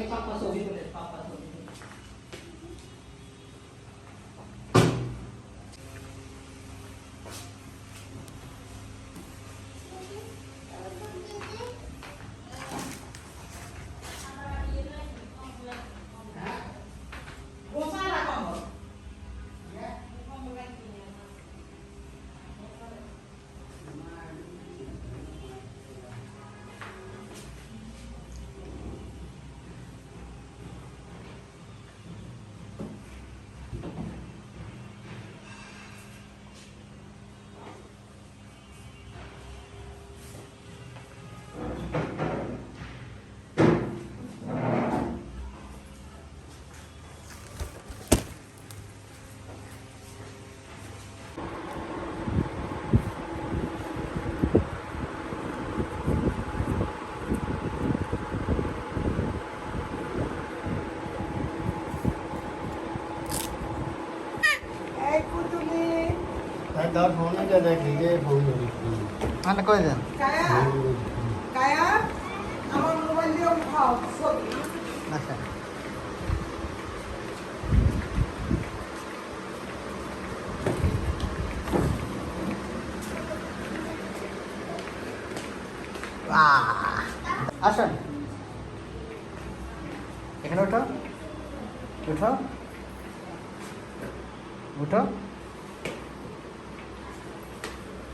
qué papá তার ফোনে যা দেখি যে ফোন ধরি মানে কই দেন? কায়া? কায়া আমার মোবাইল দিয়ে উঠাও আচ্ছা। আহ! এখানে উঠো। উঠো। উঠো।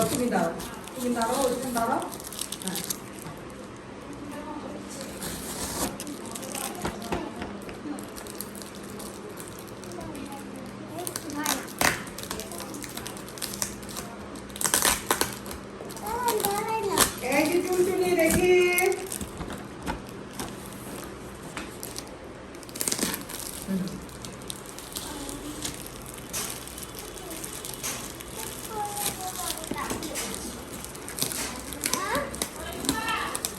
দাও, তুমি দাঁড়াও তুমি দাঁড়াও ওইখানে দাঁড়াও হ্যাঁ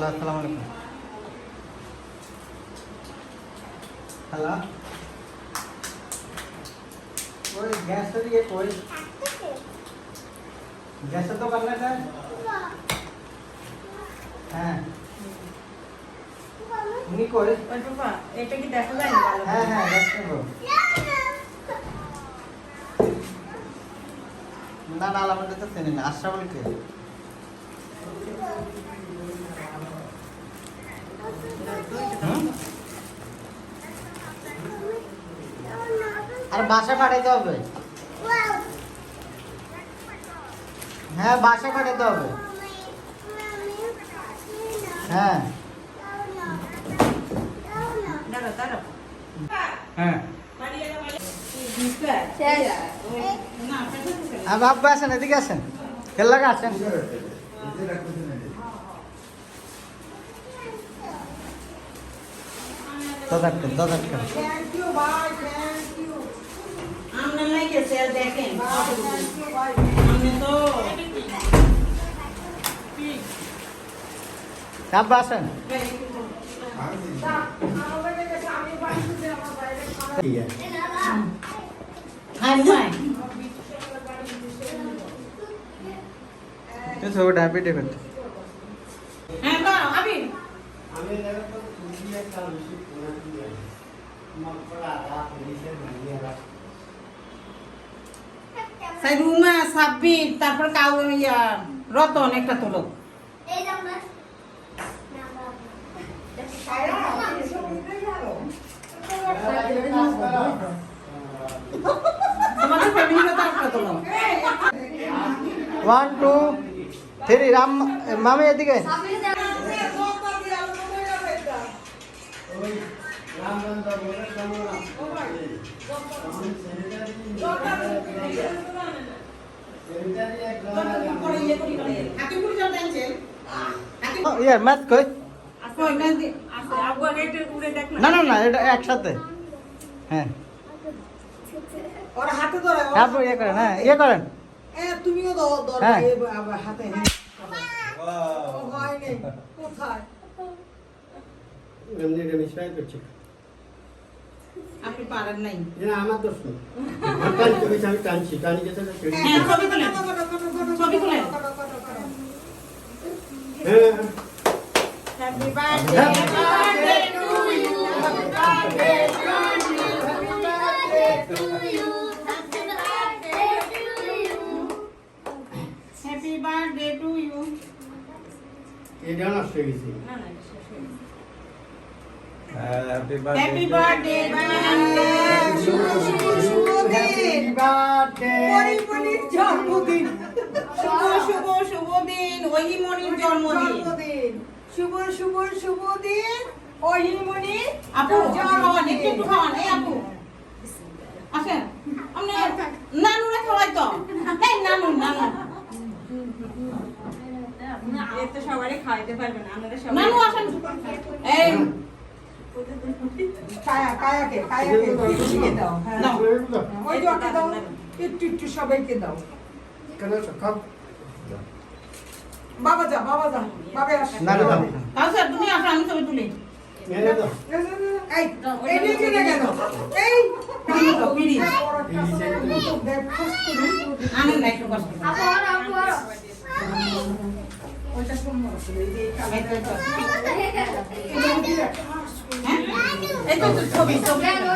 হ্যালো আসসালামু আলাইকুম। হ্যালো ওই গ্যাসটা দিয়ে কই? গ্যাসের দোকান না এটা? হ্যাঁ। উনি কই? ওই এটা কি দেখা যায় না হ্যাঁ হ্যাঁ নেব না না আলামটা তো চিনি না। আশরাফুল কে? হুম? আর বাসায় পাঠাইতে হবে। হ্যাঁ বাসায় পাঠাইতে হবে। হ্যাঁ। হ্যাঁ। বাপ্পা আসেন, এদিকে আসেন। খেলা আসেন। तदक्कन तदक्कन थैंक यू भाई थैंक यू हमने नहीं के सेल देखें। हमने तो सब बासन तो थोड़ा डायबिटीज़ है। আমি হ্যাঁ দেখো তো তুমি একটা বেশি পুরো দিয়ে মকড়া আদা পুলিশের রাখ। সেই রুমা সাব্বির তারপর কাউ ইয়া রতন একটা তোলো। এই তোমাদের একটা তোলো। ওয়ান টু থ্রি রাম মামি এদিকে। ইয়ে ম্যাথ কই কই? না না না এটা একসাথে। হ্যাঁ। ওর হাতে ধরে ওর ইয়ে করেন হ্যাঁ ইয়ে করেন। এ, তুমিও হ্যাঁ। হাতে হ্যাঁ। কোথায়? আপনি পারেন নাই। এটা আমার দোষ না আমি টানতে আমি টানছি টানি গেছে হ্যাঁ ছবি তুলেন ছবি তুলেন হ্যাঁ। Happy birthday happy birthday to you এটা নষ্ট হয়ে গেছে হ্যাপি বার্থডে শুভ শুভ শুভ দিন পরিমণির জন্মদিন শুভ শুভ শুভ দিন ওহিমণির জন্মদিন জন্মদিন শুভ শুভ শুভ দিন অহিমণি আপু খাওয়ান একটু খাওয়ান এই আপু আসেন আপনি নানুরা খাওয়াই তো এই নানু নানু নানু আসেন এই কায়া কায়াকে কায়াকে দিদিকে দাও হ্যাঁ ওই যে দাও একটু একটু সবাইকে দাও বাবা যা বাবা যা বাবা আস না না না স্যার তুমি আসো আমি ছবি তুলি মেরে এই তো, এই তো, ছবি ছবি দাদুরও,